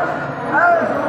Ei!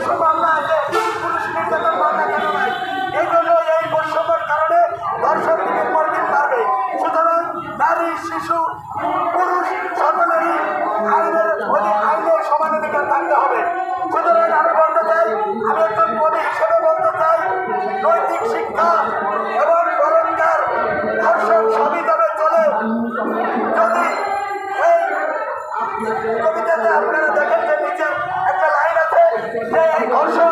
বেশি মামলা এই জন্য এই বৈষম্যের কারণে ধর্ষণ থেকে পরদিন পারবে। সুতরাং নারী, শিশু, পুরুষ সকলেরই আইনের অধিক আইনের সমান অধিকার হবে। সুতরাং আমি বলতে চাই, আমি একজন কবি হিসেবে বলতে চাই অসহায়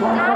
Come on.